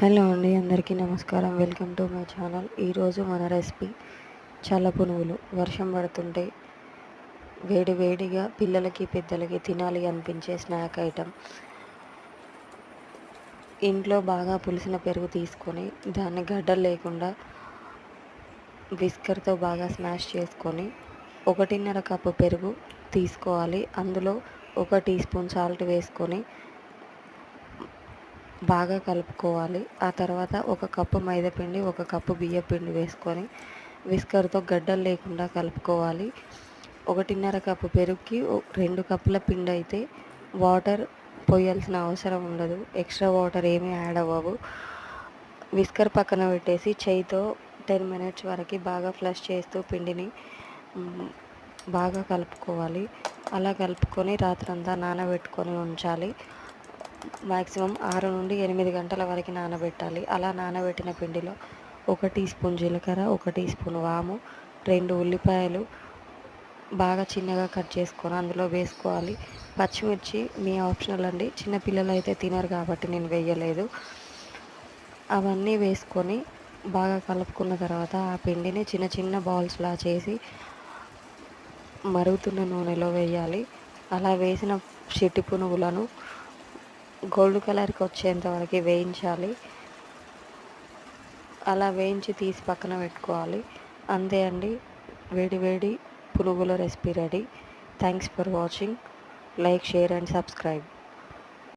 Hello అండి అందరికీ నమస్కారం. Welcome to my channel. ఈరోజు మన రెసిపీ చల్ల పునుగులు. వర్షం పడుతుంటే వేడి వేడిగా పిల్లలకి పెద్దలకి తినాలి అనిపించే స్నాక్ ఐటెం ఇంట్లో బాగా పులిసిన పెరుగు తీసుకొని దాన్ని గడ్డలు లేకుండా విస్కర్తో బాగా స్మాష్ చేసుకొని ఒకటిన్నర కప్పు పెరుగు తీసుకోవాలి. అందులో ఒక టీ స్పూన్ సాల్ట్ వేసుకొని బాగా కలుపుకోవాలి. ఆ తర్వాత ఒక కప్పు మైదాపిండి ఒక కప్పు బియ్యపిండి వేసుకొని విస్కర్తో గడ్డలు లేకుండా కలుపుకోవాలి. ఒకటిన్నర కప్పు పెరుగుకి రెండు కప్పుల పిండి అయితే వాటర్ పోయాల్సిన అవసరం ఉండదు. ఎక్స్ట్రా వాటర్ ఏమీ యాడ్ అవ్వవు. విస్కర్ పక్కన పెట్టేసి చేయితో టెన్ మినిట్స్ వరకు బాగా ఫ్లష్ చేస్తూ పిండిని బాగా కలుపుకోవాలి. అలా కలుపుకొని రాత్రంతా నానబెట్టుకొని ఉంచాలి. మ్యాక్సిమం ఆరు నుండి ఎనిమిది గంటల వరకు నానబెట్టాలి. అలా నానబెట్టిన పిండిలో ఒక టీ స్పూన్ జీలకర్ర ఒక టీ స్పూన్ వాము రెండు ఉల్లిపాయలు బాగా చిన్నగా కట్ చేసుకొని అందులో వేసుకోవాలి. పచ్చిమిర్చి మీ ఆప్షనల్ అండి. చిన్నపిల్లలు అయితే తినరు కాబట్టి నేను వేయలేదు. అవన్నీ వేసుకొని బాగా కలుపుకున్న తర్వాత ఆ పిండిని చిన్న చిన్న బాల్స్లా చేసి మరుగుతున్న నూనెలో వేయాలి. అలా వేసిన చెట్టు పునుగులను గోల్డ్ కలర్కి వచ్చేంత వరకు వేయించాలి. అలా వేయించి తీసి పక్కన పెట్టుకోవాలి. అంతే అండి. వేడి వేడి పునుగుల recipe ready. Thanks for watching like share and subscribe